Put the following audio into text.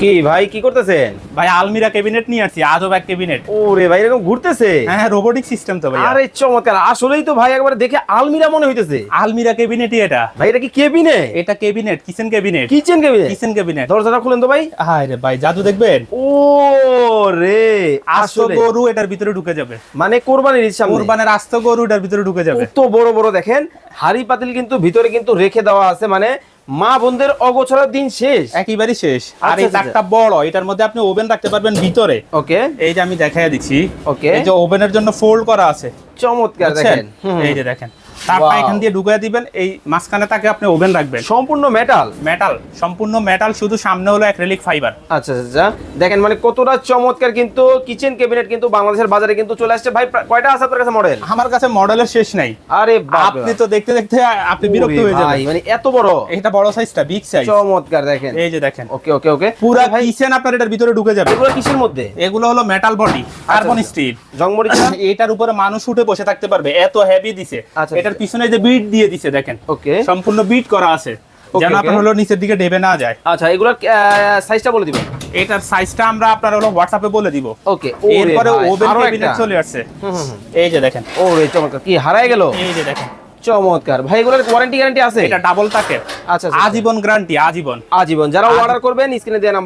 কি ভাই কি করতেছেন? ভাই আলমিরা ক্যাবিনেট নিয়ে আসছি আজব এক ক্যাবিনেট। ওরে ভাই এরকম ঘুরতেছে? হ্যাঁ রোবোটিক সিস্টেম তো ভাই আরে চমৎকার আসলেই তো ভাই একবার দেখে আলমিরা মনে হইতেছে। আলমিরা ক্যাবিনেটই এটা। ভাই এটা কি কেবিনে এটা cabinet kitchen cabinet kitchen cabinet kitchen cabinet দরজাটা খুলেন তো ভাই। হায় রে ভাই জাদু দেখবেন? ও রে আস্ত গরু এটার ভিতরে ঢুকে যাবে। মানে কোরবানির ঈদ সামনে। কোরবানের আস্ত গরু এটার ভিতরে ঢুকে যাবে। তো বড় বড় দেখেন হাড়ি পাতিল কিন্তু ভিতরে কিন্তু রেখে দেওয়া আছে মানে মা বোনদের অগোছরের দিন শেষ। একেবারেই শেষ। আর আচ্ছা, এই আচ্ছা, তাকটা বড় এটার মধ্যে আপনি ওভেন রাখতে পারবেন ভিতরে। ওকে। এই যে আমি দেখাই দিচ্ছি। ওকে। এই যে ওভেনের জন্য ফোল্ড করা আছে। চমৎকার? দেখেন। এই যে দেখেন তারপর এখান দিয়ে ঢুকিয়ে দিবেন এই মাঝখানে তাকে আপনি ওভেন রাখবেন। সম্পূর্ণ মেটাল মেটাল সম্পূর্ণ মেটাল শুধু সামনে হলো অ্যাক্রিলিক ফাইবার আচ্ছা আচ্ছা, আচ্ছা। দেখেন মানে কতটা চমৎকার কিন্তু কিচেন ক্যাবিনেট কিন্তু বাংলাদেশের বাজারে কিন্তু চলে আসছে। ভাই কয়টা আছে আপনার কাছে মডেল আমার কাছে মডেলের শেষ নাই। আরে আপনি তো দেখতে দেখতে আপনি বিরক্ত হয়ে যাবেন। মানে এত বড়? এটা বড় সাইজটা বিগ সাইজ চমৎকার দেখেন। এই যে দেখেন। ওকে ওকে ওকে। পুরা কিচেন আপনার এটার ভিতরে ঢুকে যাবে। এগুলো কিসের মধ্যে? এগুলো হলো মেটাল বডি কার্বন আচ্ছা। স্টিল জংমরিচা এটার উপরে মানুষ উঠে বসে থাকতে পারবে। এত হেভি দিছে। আচ্ছা, এটার আচ্ছা। পিছনে যে বিট দিয়ে দিছে দেখেন। ওকে। সম্পূর্ণ বিট করা আছে। যেন আপনার হলো নিচের দিকে ডেবে না যায়। আচ্ছা এগুলোর সাইজটা বলে দিবেন। এটার সাইজটা আমরা আপনার হলো হোয়াটসঅ্যাপে বলে দিব। ওকে। এরপরে ওভেন ক্যাবিনেট চলে আসছে। এই যে দেখেন। ওরে চমৎকার কি হারায় গেল? এই যে দেখেন। চমৎকার। ভাই এগুলোর ওয়ারেন্টি গ্যারান্টি আছে? এটা ডাবল তাকে। আচ্ছা, আচ্ছা আজীবন গ্যারান্টি আজীবন। আজীবন। যারা অর্ডার করবেন স্ক্রিনে দেওয়া নাম্বার